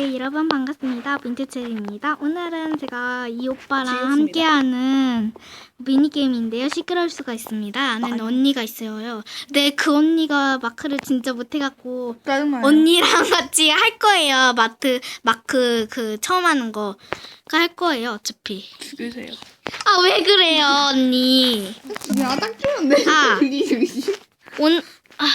네, 여러분 반갑습니다. 민트체리입니다. 오늘은 제가 이 오빠랑 지은입니다. 함께하는 미니게임인데요. 시끄러울 수가 있습니다. 아는 언니가 있어요. 네, 그 언니가 마크를 진짜 못해갖고 짜증나요. 언니랑 같이 할 거예요. 마트, 마크 그 처음 하는 거. 그할 거예요, 어차피. 죽이세요. 아, 왜 그래요, 언니? 그냥 딱 좋은데. 아. 죽이 죽이. 온, 아,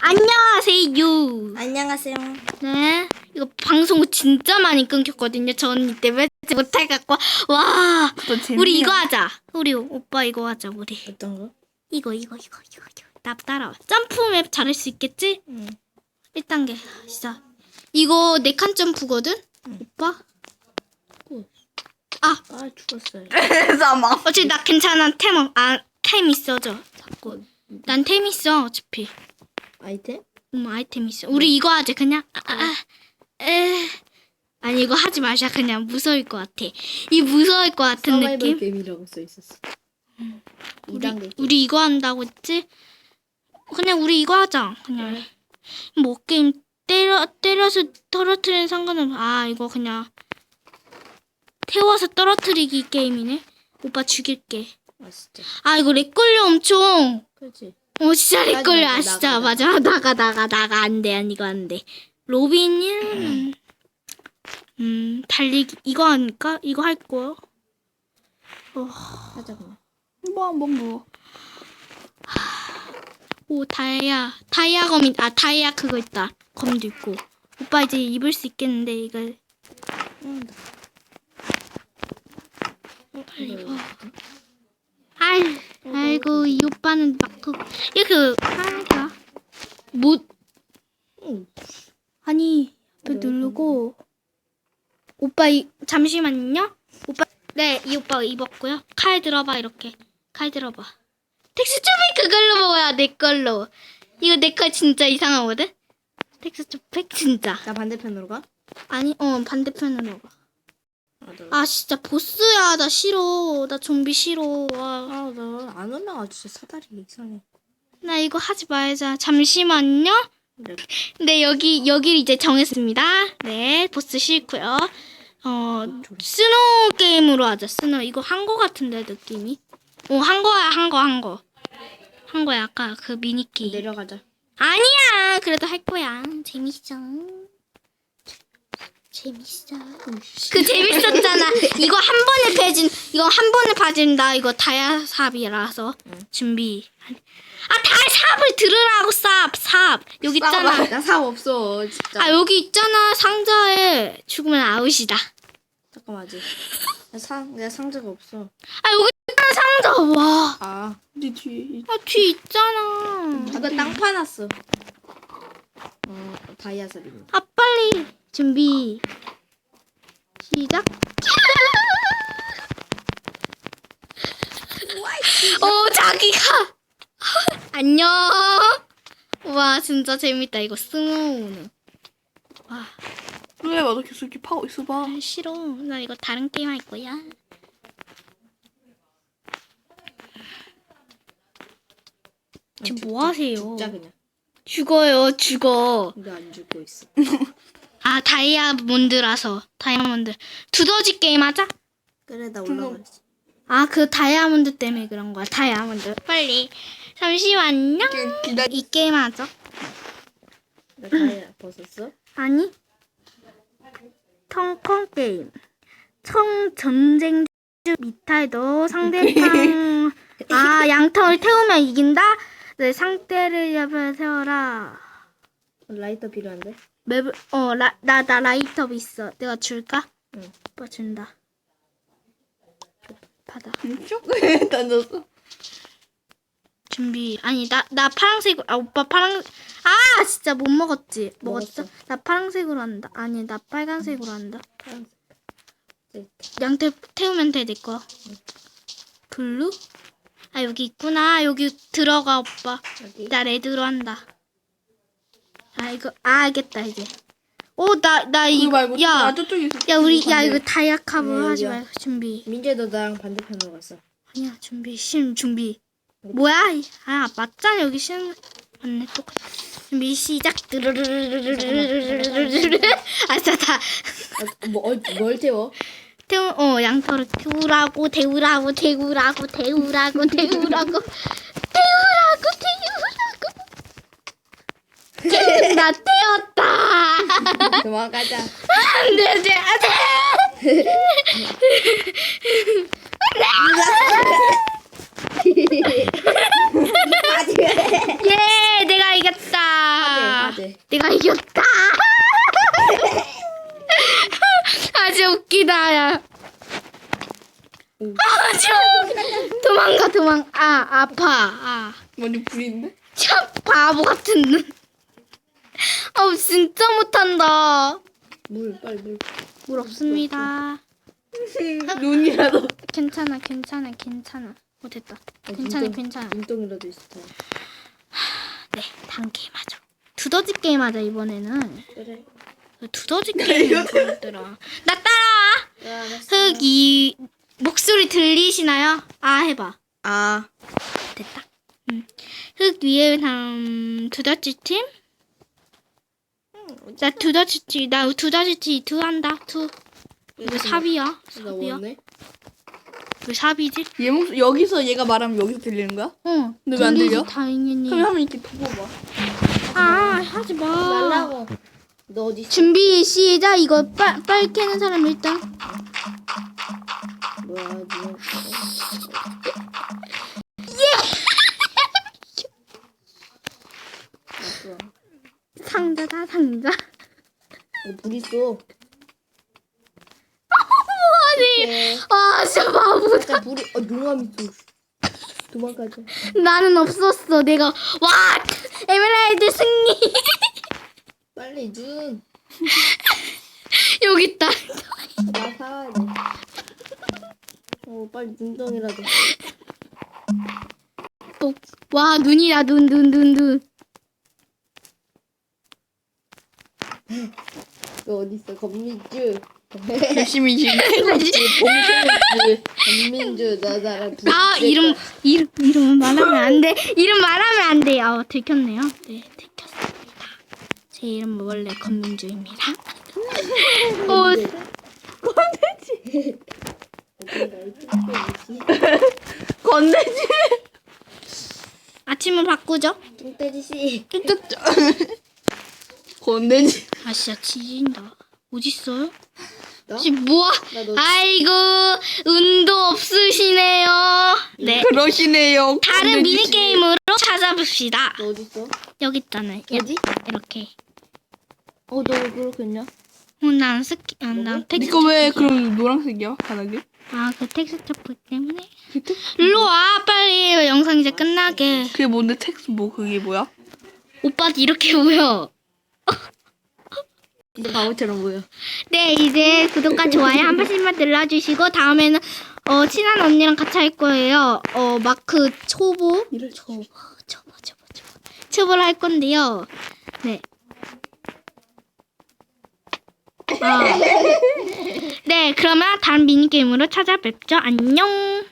안녕하세요. 안녕하세요. 네. 이거 방송 진짜 많이 끊겼거든요. 저 언니 때문에 못해갖고. 와. 우리 이거 하자. 우리 오빠 이거 하자, 우리. 어떤 거? 이거, 이거, 이거, 이거, 이거. 나 따라와. 점프맵 잘할 수 있겠지? 응. 1단계. 시작. 이거 네 칸 점프거든? 오빠? 아, 아 죽었어요. 잠깐만. 어차피 나 괜찮아. 템, 없- 아, 템 있어져. 자꾸. 난 템 있어, 어차피. 아이템? 음, 아이템 있어. 우리 이거 하자, 그냥. 아, 아, 아, 에. 아니, 이거 하지 마자. 그냥 무서울 것 같아. 이 무서울 것 같은 느낌? 게임이라고 써 있었어. 우리, 2단계 게임. 우리 이거 한다고 했지? 그냥 우리 이거 하자. 그냥. 뭐, 게임 때려, 때려서 떨어뜨리는 상관은, 아, 이거 그냥. 태워서 떨어뜨리기 게임이네? 오빠 죽일게. 아 진짜. 아, 이거 렉 걸려 엄청. 그렇지. 어, 진짜 렉 나가, 걸려. 나가, 아, 진짜. 나가, 맞아. 나가, 나가, 나가. 안 돼. 안, 이거 안 돼. 로빈이는, 음, 달리기, 이거 하니까? 이거 할 거야. 하자 그냥. 뭐 한번 뭐. 오, 다이아. 다이아 검이, 아, 다이아 그거 있다. 검도 있고. 오빠 이제 입을 수 있겠는데, 이걸. 응. 빨리 입어. 아이, 아이고, 이 오빠는 막, 그, 이렇게, 하니까. 뭐, 응. 아니, 또 누르고. 오빠, 이, 잠시만요. 오빠, 네, 이 오빠 입었고요. 칼 들어봐, 이렇게. 칼 들어봐. 텍스처 팩 그걸로 먹어야 내 걸로. 이거 내 거 진짜 이상하거든? 텍스처 팩 진짜. 나 반대편으로 가? 아니, 어, 반대편으로 가. 아, 나. 아, 진짜 보스야. 나 싫어. 나 좀비 싫어. 와. 아, 나안 올라가 진짜 사다리 이상해. 나 이거 하지 말자. 잠시만요. 네. 네, 여기, 여기를 이제 정했습니다. 네, 보스 싫고요. 어, 스노우 게임으로 하자. 스노우. 이거 한 거 같은데, 느낌이. 오, 한 거야, 한 거, 한 거. 한 거야, 아까 그 미니게임. 내려가자. 아니야! 그래도 할 거야. 재밌어. 재밌어. 그 재밌었잖아. 이거 한 번에 패진, 이거 한 번에 봐진다. 이거 다야삽이라서. 준비. 아, 다야삽을 들으라고, 삽, 삽. 여기 있잖아. 나삽 없어 진짜. 아, 여기 있잖아. 상자에 죽으면 아웃이다. 잠깐만 아직. 나 상, 내가 상자가 없어. 아, 여기 있잖아, 상자. 와. 아. 우리 뒤에. 아, 뒤 있잖아. 누가 땅 파놨어. 어, 다이아삽입니다. 아, 빨리. 준비. 시작. 어, 자기가. 안녕. 와, 진짜 재밌다. 이거 스노우는. 와, 왜 나도 계속 이렇게 파고 있어봐. 아, 싫어. 나 이거 다른 게임 할 거야. 지금 뭐 하세요? 죽자 그냥. 죽어요, 죽어. 근데 안 죽고 있어. 아, 다이아몬드라서. 다이아몬드. 두더지 게임 하자? 그래 나 올라가지. 아, 그 다이아몬드 때문에 그런 거야. 다이아몬드. 빨리. 잠시만요. 기다. 이 게임 하자. 나 다이아 벗었어? 아니. 텅컹 게임. 청 전쟁 미탈도 상대방 아 양털 태우면 이긴다. 네 상대를 옆에 세워라. 라이터 필요한데? 맵을 어나나 나 라이터 있어. 내가 줄까? 응. 오빠 준다. 받아. 쭉 던졌어. 준비. 아니 나 나 파란색 아 오빠 파란 아 진짜 못 먹었지. 먹었어? 먹었어. 나 파란색으로 한다. 아니 나 빨간색으로 한다. 파란색. 양털 태우면 돼, 내 거. 블루? 아, 여기 있구나. 여기 들어가, 오빠. 여기. 나 레드로 한다. 아, 이거, 아, 알겠다, 이제. 오, 나, 나 이거 이거, 말고 야, 저쪽에. 야, 우리, 야. 이거 다이아카브 네, 하지 여기야. 말고, 준비. 민재 너 나랑 반대편으로 갔어. 아니야, 준비, 심, 준비. 뭐야? 이- 아, 맞잖아, 여기 심. 맞네 똑같아. 준비 시작. 드르르르르르르르르르르. 아싸 다. 아, 뭐, 어, 뭘 태워? 태우 어 양털을 태우라고 태우라고 태우라고 태우라고 태우라고 태우라고. 나 태웠다. 도망가자. 안돼 안돼 안 돼. 예, 내가 이겼다. 내가 이겼다. 아주 웃기다, 야. 아주 도망가, 도망. 아, 아파. 아, 완전 불인데? 참 바보 같은 눈. 아, 진짜 못한다. 물, 빨리 물. 물 없습니다. 눈이라도. 괜찮아, 괜찮아, 괜찮아. 어, 됐다. 아, 괜찮아, 눈동- 괜찮아. 눈동이라도 있어. 네, 다음 게임 하죠. 두더지 게임 하자, 이번에는. 그래. 두더지 게임 뭐였더라. 나 따라와. 흑이 목소리 들리시나요? 아 해봐. 아, 됐다. 음. 흑 위에 다음 두더지 팀. 나 두더지 팀. 나 두더지 팀투 한다. 투. 왜 삽이야? 나 삽이야? 왜 삽이지? 얘 목, 여기서 얘가 말하면 여기서 들리는 거야? 어. 근데 왜안 들려? 당연히. 그럼 한번 이렇게 덮어봐. 아 하지 마. 날라고. 너 어디? 준비 시작. 이거 빨 빨리 깨는 사람 일단. 상자다 상자. 어, 불 있어. 뭐하니? 아 진짜 바보다. 진짜 불이, 어, 용암 있어. 도망가자. 나는 없었어. 내가 와 에메랄드 승리. 빨리 눈. 여기 있다. 나 살아야 돼. 어, 빨리 눈덩이라도. 또, 와 눈이다 눈 눈 눈 눈. 너 있어? 건민주. 열심히. 봉민주. 건민주, 나 나랑 둘이 아 이름. 이름 이름 말하면 안 돼. 이름 말하면 안 돼. 아 들켰네요. 네 들켰습니다. 제 이름 원래 건민주입니다. 어 건네지. 아침을 바꾸죠. 뚱돼지 씨. 건네지. 아 진짜 지진다. 어디 있어요? 나? 지금 뭐야? 나 너. 아이고 운도 없으시네요. 네. 그러시네요. 다른 미니 씨. 게임으로 찾아봅시다. 너 있어? 여기 있잖아요. 어디? 이렇게. 어, 너 왜 그렇겠냐? 어, 난 스키, 아, 난 텍스처. 니꺼 왜 그럼 노란색이야 바닥에? 아, 그 텍스처 풀 때문에. 일로 와, 빨리. 영상 이제 끝나게. 그게 뭔데 텍스 뭐 그게 뭐야? 오빠도 이렇게 보여. 진짜 바보처럼 보여. 네, 이제 구독과 좋아요 한 번씩만 눌러주시고, 다음에는, 어, 친한 언니랑 같이 할 거예요. 어, 마크 초보. 초보, 초보, 초보, 초보. 초보를 할 건데요. 네. 아. 네, 그러면 다른 미니게임으로 찾아뵙죠. 안녕.